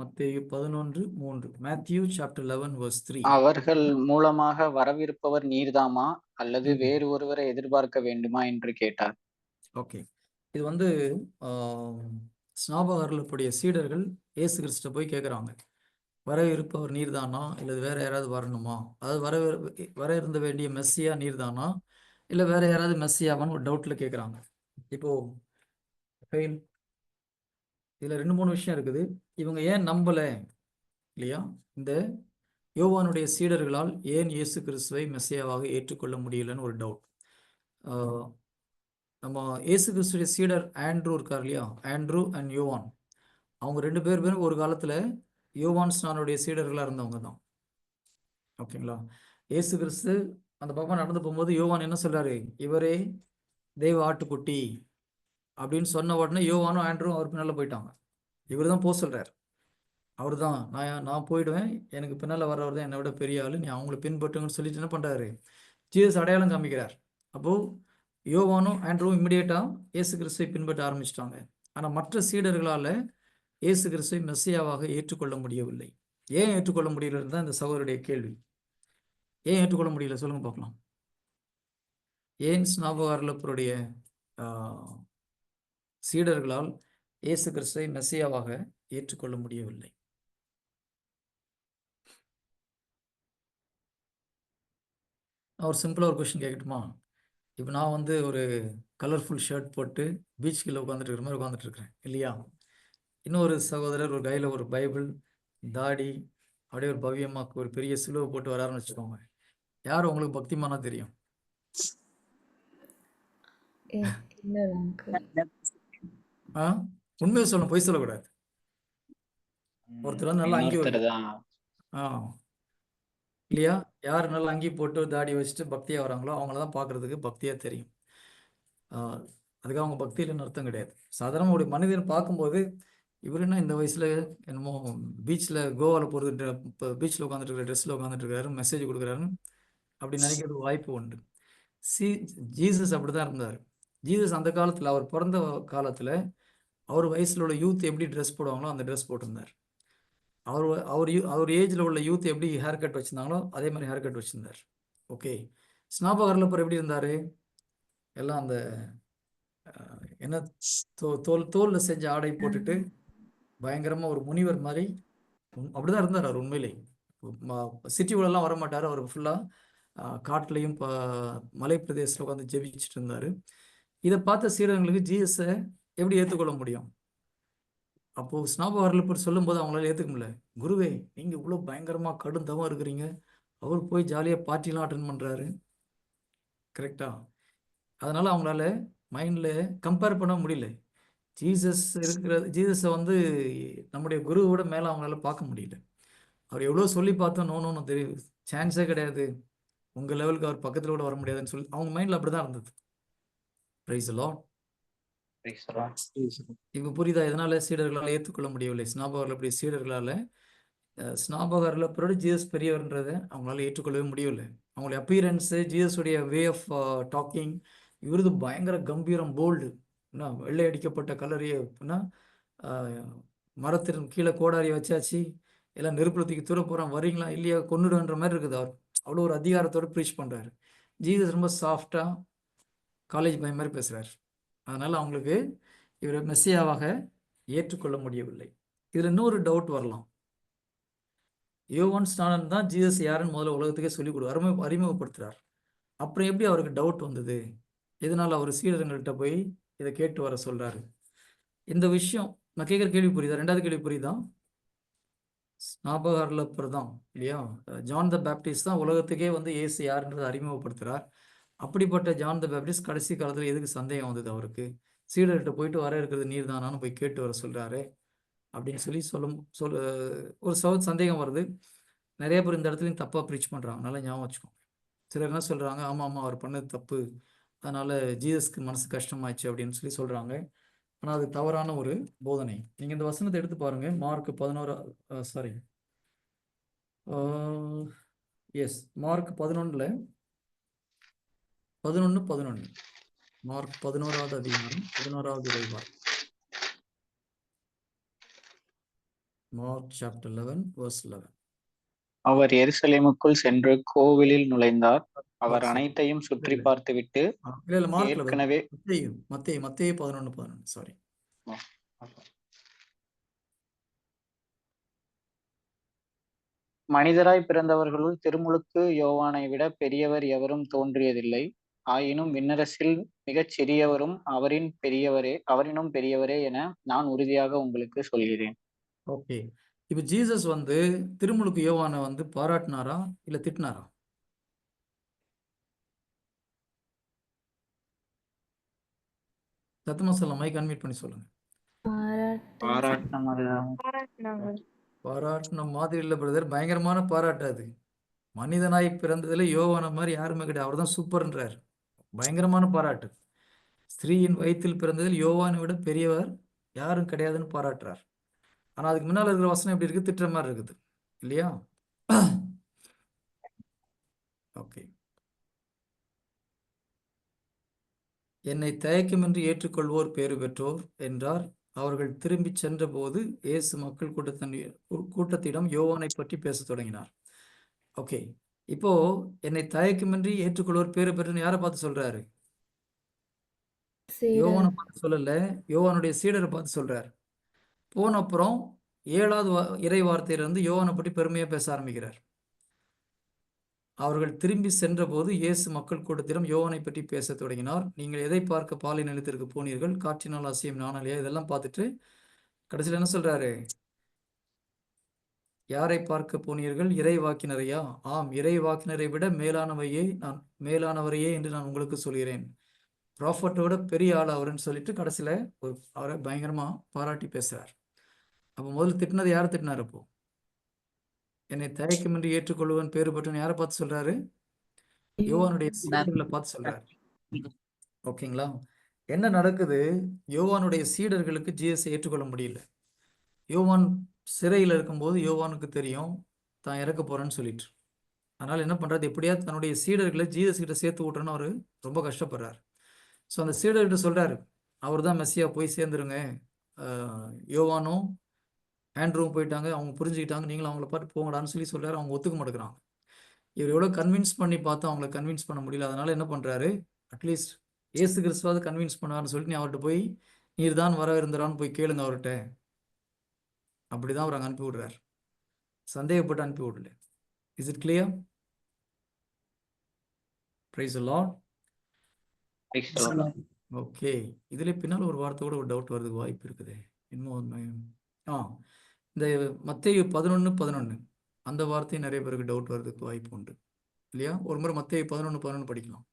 மத்தேயு பதினொன்று மூன்று. Matthew chapter eleven verse three அவர்கள் மூலமாக வரவிருப்பவர் நீர்தாமா? அல்லது. வேறு ஒருவரை எதிர்பார்க்க வேண்டுமா? என்று கேட்டார். ஓகே. இது வந்து ஸ்நாபகர்களுடைய சீடர்கள் இயேசு கிறிஸ்ட போய் கேட்குறாங்க வர இருப்பவர் நீர்தானா? இல்லை வேற யாராவது வரணுமா? அதாவது வர வர இருந்த வேண்டிய மெஸ்ஸியா நீர்தானா? இல்லை வேற யாராவது மெஸ்ஸியாவான்னு ஒரு டவுட்டில் கேட்குறாங்க இப்போ ஃபெயில் இதில் ரெண்டு மூணு விஷயம் இருக்குது. இவங்க ஏன் நம்பலை? இல்லையா? இந்த யோவானுடைய சீடர்களால் ஏன் இயேசு கிறிஸ்துவை மெஸ்ஸியாவாக ஏற்றுக்கொள்ள முடியலன்னு ஒரு டவுட் நம்ம இயேசு கிறிஸ்துடைய சீடர் ஆண்ட்ரூ இருக்கார் இல்லையா? ஆண்ட்ரூ அண்ட் யோவான். அவங்க ரெண்டு பேர் பேரும் ஒரு காலத்தில் யோவான் ஸ்நானுடைய சீடர்களாக இருந்தவங்க தான். ஓகேங்களா? இயேசு கிறிஸ்து அந்த பக்கம் நடந்து போகும்போது யோவான் என்ன சொல்றாரு? இவரே தெய்வ ஆட்டுக்குட்டி அப்படின்னு சொன்ன உடனே யோவானும் ஆண்ட்ரும் அவர் பின்னால் போயிட்டாங்க. இவர் தான் போக சொல்கிறார் அவர் தான் நான் நான் போயிடுவேன் எனக்கு பின்னால் வர்றவர் தான் என்னை விட பெரிய ஆள் நீ அவங்கள பின்பற்றுங்கன்னு சொல்லிட்டு என்ன பண்ணுறாரு ஜீசஸ் அடையாளம் காமிக்கிறார். அப்போது யோவானும் ஆண்ட்ரூவும் இமிடியேட்டாக இயேசு கிறிஸ்துவை பின்பற்ற ஆரம்பிச்சிட்டாங்க. ஆனால் மற்ற சீடர்களால் இயேசு கிறிஸ்துவை மெஸ்ஸியாவாக ஏற்றுக்கொள்ள முடியவில்லை. ஏன் ஏற்றுக்கொள்ள முடியலன்னு தான் இந்த சகோதரருடைய கேள்வி. ஏன் ஏற்றுக்கொள்ள முடியல? சொல்லுங்கள் பார்க்கலாம். ஏன் ஸ்நாபகாரலப்பருடைய சீடர்களால் இயேசு கிறிஸ்துவை மெஸ்ஸியாவாக ஏற்றுக்கொள்ள முடியவில்லை. அவர் சிம்பிளாக ஒரு கொஷின் கேட்கட்டுமா இப்போ நான் வந்து ஒரு கலர்ஃபுல் ஷர்ட் போட்டு பீச் கீழே உட்காந்துட்டு இருக்கிற மாதிரி உட்காந்துட்டு இருக்கிறேன் இல்லையா? இன்னொரு சகோதரர் ஒரு கையில் ஒரு பைபிள் தாடி அப்படியே ஒரு பவ்யமாக்கு ஒரு பெரிய சிலுவை போட்டு வராருன்னு வச்சுக்கோங்க. யார் உங்களுக்கு பக்திமானா தெரியும்? ஆ? உண்மையை சொல்லணும் பொய் சொல்லக்கூடாது. ஒருத்தர் வந்து நல்லா அங்கி ஆ. இல்லையா? யார் நல்லா அங்கி போட்டு தாடி வச்சுட்டு பக்தியாக வராங்களோ அவங்கள தான் பார்க்கறதுக்கு பக்தியாக தெரியும். அதுக்காக அவங்க பக்தி இல்லைன்னு அர்த்தம் கிடையாது. சாதாரண ஒரு மனிதன் பார்க்கும்போது இவர் என்ன இந்த வயசில் என்னமோ பீச்சில் கோவாவில் போகிறது இப்போ பீச்சில் உட்காந்துட்டு இருக்கிற ட்ரெஸ்ஸில் உட்காந்துட்டு இருக்காரு மெசேஜ் கொடுக்குறாருன்னு அப்படி நினைக்கிறது வாய்ப்பு உண்டு. சி ஜீசஸ் அப்படி தான் இருந்தார். ஜீசஸ் அந்த காலத்தில் அவர் பிறந்த காலத்தில் அவர் வயசில் உள்ள யூத் எப்படி ட்ரெஸ் போடுவாங்களோ அந்த ட்ரெஸ் போட்டிருந்தார். அவர் அவர் யூ அவர் ஏஜில் உள்ள யூத் எப்படி ஹேர் கட் வச்சுருந்தாங்களோ அதே மாதிரி ஹேர் கட் வச்சுருந்தார். ஓகே ஸ்னாபகரில் அப்புறம் எப்படி இருந்தார்? எல்லாம் அந்த என்ன தோ தோல் தோலில் செஞ்ச ஆடை போட்டுட்டு பயங்கரமாக ஒரு முனிவர் மாதிரி அப்படிதான் இருந்தார் அவர் உண்மையிலே. சிட்டிக்குள்ளெல்லாம் வர மாட்டார் அவர் ஃபுல்லாக காட்டுலையும் ப மலை பிரதேசத்தில் உட்காந்து ஜெபிச்சுட்டு இருந்தார். இதை பார்த்த சீரர்களுக்கு ஜீசஸை எப்படி ஏற்றுக்கொள்ள முடியும்? அப்போது ஸ்னாபகரில் போய் சொல்லும்போது அவங்களால ஏற்றுக்க முடியல. குருவே நீங்கள் இவ்வளோ பயங்கரமாக கடும் தவம் இருக்கிறீங்க. அவர் போய் ஜாலியாக பார்ட்டிலாம் அட்டன் பண்ணுறாரு கரெக்டா அதனால அவங்களால மைண்டில் கம்பேர் பண்ண முடியல. ஜீசஸ் இருக்கிற ஜீசஸை வந்து நம்முடைய குருவோட மேலே அவங்களால பார்க்க முடியல. அவர் எவ்வளோ சொல்லி பார்த்தோம் நோ நோன்னு தெரியும். சான்ஸே கிடையாது. உங்கள் லெவலுக்கு அவர் பக்கத்தில் கூட வர முடியாதுன்னு சொல்லி அவங்க மைண்டில் அப்படி தான் இருந்தது. Praise Lord. இப்போ புரியுதா? எதனால சீடர்களால் ஏற்றுக்கொள்ள முடியவில்லை? ஸ்நாபகர்கள் அப்படி சீடர்களால் ஸ்நாபகரில் பிறகு ஜீசஸ் பெரியவர்ன்றதை அவங்களால ஏற்றுக்கொள்ளவே முடியவில்லை. அவங்களுடைய அப்பியரன்ஸு ஜீசஸுடைய வே ஆஃப் டாக்கிங் இவரது பயங்கர கம்பீரம் போல்டு என்ன வெள்ளை அடிக்கப்பட்ட கலரையே என்ன மரத்தின் கீழே கோடாரி வச்சாச்சு எல்லாம் நெருப்புல தூக்கி தூர போகிறோம் வரீங்களா இல்லையா கொன்னுடுன்ற மாதிரி இருக்குது அவர். அவ்வளோ ஒரு அதிகாரத்தோட ப்ரீச் பண்ணுறாரு ஜீசஸ் ரொம்ப சாஃப்டாக காலேஜ் பையன் மாதிரி பேசுகிறார் அதனால் அவங்களுக்கு இவரை மெஸ்ஸியாவாக ஏற்றுக்கொள்ள முடியவில்லை. இதில் இன்னொரு டவுட் வரலாம். யோவான் ஸ்டானன் தான் ஜீசஸ் யாருன்னு முதல்ல உலகத்துக்கே சொல்லிக் கொடு அறிமுக அறிமுகப்படுத்துகிறார் அப்புறம் எப்படி அவருக்கு டவுட் வந்தது? இதனால் அவர் சீடர்கள்கிட்ட போய் இதை கேட்டு வர சொல்கிறாரு இந்த விஷயம் நான் கேட்குற கேள்வி புரியுதா? ரெண்டாவது கேள்வி புரியுதா? ஸ்நாபகாரில் தான் இல்லையா? ஜான் த பேப்டிஸ்ட் தான் உலகத்துக்கே வந்து ஏசு யாருன்றதை அறிமுகப்படுத்துகிறார் அப்படிப்பட்ட ஜான் த பேப்டிஸ்ட் கடைசி காலத்தில் எதுக்கு சந்தேகம் வந்தது அவருக்கு? சீடர்கிட்ட போயிட்டு வர இருக்கிறது நீர் தானான்னு போய் கேட்டு வர சொல்கிறாரு அப்படின்னு சொல்லி சொல்லும் சொல் ஒரு சவ சந்தேகம் வருது. நிறைய பேர் இந்த இடத்துலையும் தப்பாக ப்ரீச் பண்ணுறாங்க நல்லா ஞாபகம் வச்சுக்கோங்க. சிலர் என்ன சொல்கிறாங்க ஆமாம் ஆமாம் அவர் பண்ணது தப்பு. அதனால் ஜீசஸ்க்கு மனசு கஷ்டமாயிடுச்சு அப்படின்னு சொல்லி சொல்கிறாங்க ஆனால் அது தவறான ஒரு போதனை. நீங்கள் இந்த வசனத்தை எடுத்து பாருங்கள் மார்க் பதினோரா சாரி எஸ் மார்க் பதினொன்றில் பதினொன்று பதினொன்று மார்க் பதினோராவது அதிகாரம் பதினோராவது இறைவார் Mark chapter eleven verse eleven அவர் எருசலேமுக்குள் சென்று கோவிலில் நுழைந்தார். அவர். அனைத்தையும் சுற்றி இல்லை மார்க்ல ஏற்கனவே மத்தேயு மத்தேயு மத்தேயு பதினொன்று பதினொன்று சாரி மனிதராய் பிறந்தவர்களுள் திருமுழுக்கு யோவானை விட பெரியவர் எவரும் தோன்றியதில்லை. ஆயினும் விண்ணரசில் மிகச் சிறியவரும் அவரின் பெரியவரே அவரினும் பெரியவரே என நான் உறுதியாக உங்களுக்கு சொல்கிறேன். ஓகே. இப்போ ஜீசஸ் வந்து திருமுழுக்கு யோவானை வந்து பாராட்டினாரா இல்லை திட்டினாரா? சத்தமா சொல்ல மைக் அன்மியூட் பண்ணி சொல்லுங்க. பாராட்டின மாதிரிதான். பாராட்டின மாதிரி இல்லை பிரதர் பயங்கரமான பாராட்டு அது. மனிதனாய் பிறந்ததுல யோவான மாதிரி யாருமே கிடையாது. அவர் தான் சூப்பர்ன்றார் பயங்கரமான பாராட்டு. ஸ்திரீயின் வயிற்றில் பிறந்ததில் யோவானை விட பெரியவர் யாரும் கிடையாதுன்னு பாராட்டுறார். ஆனால் அதுக்கு முன்னால் இருக்கிற வசனம் எப்படி இருக்கு? திட்டுற மாதிரி இருக்குது. இல்லையா? ஓகே. என்னை தயக்கமின்றி ஏற்றுக்கொள்வோர் பேறு பெற்றோர் என்றார். அவர்கள் திரும்பிச் சென்றபோது இயேசு மக்கள் கூட்டத்தின் கூட்டத்திடம் யோவானை பற்றி பேசத் தொடங்கினார். ஓகே. இப்போ என்னை தயக்கமின்றி ஏற்றுக்கொள்வோர் பேறு பெற்றுன்னு யாரை பார்த்து சொல்றாரு? யோவானை பார்த்து சொல்லல யோவானுடைய சீடரை பார்த்து சொல்றாரு. போன அப்புறம் ஏழாவது இறை வார்த்தையிலிருந்து யோவானை பற்றி பெருமையா பேச ஆரம்பிக்கிறார். அவர்கள் திரும்பி சென்றபோது இயேசு மக்கள் கூட்டத்திடம் யோவானை பற்றி பேசத் தொடங்கினார். நீங்கள் எதை பார்க்க பாலை நிலத்திற்கு போனீர்கள்? காற்றினால் அசையும் நாணலையா இதெல்லாம் பார்த்துட்டு கடைசியில் என்ன சொல்றாரு? யாரை பார்க்க போனீர்கள்? இறை வாக்கினரையா ஆம் இறை வாக்கினரை விட மேலானவையே நான் மேலானவரையே என்று நான் உங்களுக்கு சொல்கிறேன். ப்ராஃபட்டோட பெரிய ஆள் அவருன்னு சொல்லிட்டு கடைசியில் ஒரு அவரை பயங்கரமா பாராட்டி பேசுறார். அப்போ முதல்ல திட்டினது யாரை திட்டினார் அப்போ? என்னை தயக்கமின்றி ஏற்றுக்கொள்வன் பேறு பெற்றவன் யாரை பார்த்து சொல்றாரு? யோவானுடைய சீடர்களை பார்த்து சொல்றாரு. ஓகேங்களா? என்ன நடக்குது? யோவானுடைய சீடர்களுக்கு ஜிஎஸ் ஏற்றுக்கொள்ள முடியல. யோவான் சிறையில் இருக்கும்போது யோவானுக்கு தெரியும் தான் இறக்க போகிறேன்னு சொல்லிட்டு. அதனால் என்ன பண்ணுறது எப்படியா தன்னுடைய சீடர்களை ஜீசஸ் கிட்ட சேர்த்து விட்டுறன்னு அவர் ரொம்ப கஷ்டப்படுறாரு. ஸோ அந்த சீடர்கிட்ட சொல்கிறாரு அவர் தான் மெஸ்ஸியா போய் சேர்ந்துருங்க. யோவானும் ஆண்ட்ரூவும் போயிட்டாங்க. அவங்க புரிஞ்சுக்கிட்டாங்க. நீங்களும் அவங்கள பார்த்து போங்கடான்னு சொல்லி சொல்றாரு. அவங்க ஒத்துக்க மாட்டேங்கிறாங்க. இவர் எவ்வளோ கன்வின்ஸ் பண்ணி பார்த்து அவங்கள கன்வின்ஸ் பண்ண முடியல. அதனால் என்ன பண்ணுறாரு அட்லீஸ்ட் ஏசு கிறிஸ்துவாவது கன்வின்ஸ் பண்ணுவார்னு சொல்லிட்டு நீ அவர்கிட்ட போய் நீர் தான் வர இருந்தாரான்னு போய் கேளுங்க அவர்கிட்ட. அப்படிதான் அவர் அங்கே அனுப்பி விடுறார். சந்தேகப்பட்டு அனுப்பி விடல. Is it clear praise Lord Praise the Lord. Okay இதுல பின்னால் ஒரு வார்த்தை கூட ஒரு டவுட் வர்றதுக்கு வாய்ப்பு இருக்குது. இன்னும் ஆ இந்த மத்தேயு பதினொன்று பதினொன்று அந்த வார்த்தை நிறைய பேருக்கு டவுட் வர்றதுக்கு வாய்ப்பு உண்டு. இல்லையா? ஒரு முறை மத்தேயு பதினொன்று பதினொன்று படிக்கலாம்.